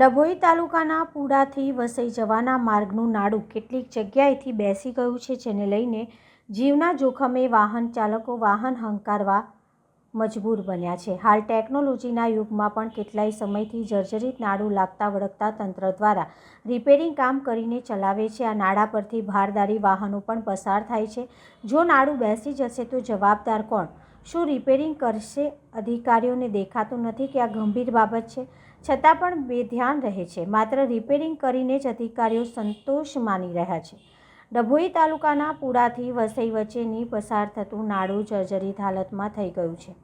ડભોઈ તાલુકાના પુડાથી વસઈ જવાના માર્ગનું નાડું કેટલીક જગ્યાએથી બેસી ગયું છે, જેને લઈને જીવના જોખમે વાહન ચાલકો વાહન હંકારવા મજબૂર બન્યા છે. હાલ ટેકનોલોજીના યુગમાં પણ કેટલાય સમયથી જર્જરિત નાડું લાગતા વળગતા તંત્ર દ્વારા રિપેરિંગ કામ કરીને ચલાવે છે. આ નાડા પરથી ભારદારી વાહનો પણ પસાર થાય છે. જો નાડું બેસી જશે તો જવાબદાર કોણ? શું રિપેરિંગ કરશે? અધિકારીઓને દેખાતું નથી કે આ ગંભીર બાબત છે. છતાં પણ બેધ્યાન રહે છે. માત્ર રિપેરિંગ કરીને જ અધિકારીઓ સંતોષ માની રહ્યા છે. ડભોઈ તાલુકાના પુડાથી વસઈ વચ્ચેની પસાર થતું નાડું જર્જરિત હાલતમાં થઈ ગયું છે.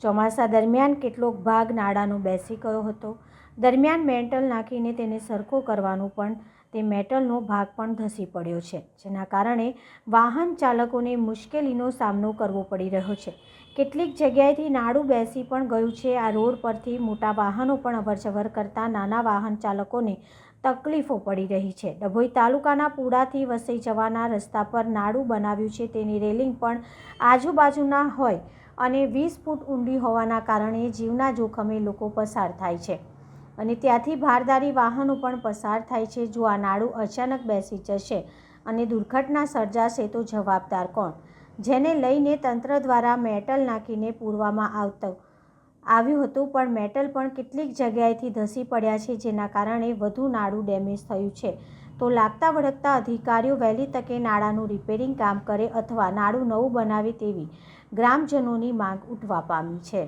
ચોમાસા દરમિયાન કેટલોક ભાગ નાડાનો બેસી ગયો હતો. દરમિયાન મેન્ટલ નાખીને તેને સરખો કરવાનું પણ તે મેટલનો ભાગ પણ ધસી પડ્યો છે, જેના કારણે વાહન ચાલકોને મુશ્કેલીનો સામનો કરવો પડી રહ્યો છે. કેટલીક જગ્યાએથી નાડું બેસી પણ ગયું છે. આ રોડ પરથી મોટા વાહનો પણ અવરજવર કરતા નાના વાહન ચાલકોને તકલીફો પડી રહી છે. ડભોઈ તાલુકાના પુડાથી વસઈ જવાના રસ્તા પર નાડું બનાવ્યું છે. તેની રેલિંગ પણ આજુબાજુના હોય અને વીસ ફૂટ ઊંડી હોવાના કારણે જીવના જોખમે લોકો પસાર થાય છે. અને ત્યાંથી ભારદારી વાહનો પણ પસાર થાય છે, જો આ નાડું અચાનક બેસી જશે અને દુર્ઘટના સર્જાશે તો જવાબદાર કોણ? જેને લઈને તંત્ર દ્વારા મેટલ નાખીને પૂરવામાં આવતો આવ્યું હતું, પણ મેટલ પણ કેટલીક જગ્યાએથી ધસી પડ્યા છે, જેના કારણે વધુ નાળું ડેમેજ થયું છે. તો લાગતા વળગતા અધિકારીઓ વહેલી તકે નાળાનું રિપેરિંગ કામ કરે અથવા નાડું નવું બનાવે તેવી ગ્રામજનોની માંગ ઉઠવા પામી છે.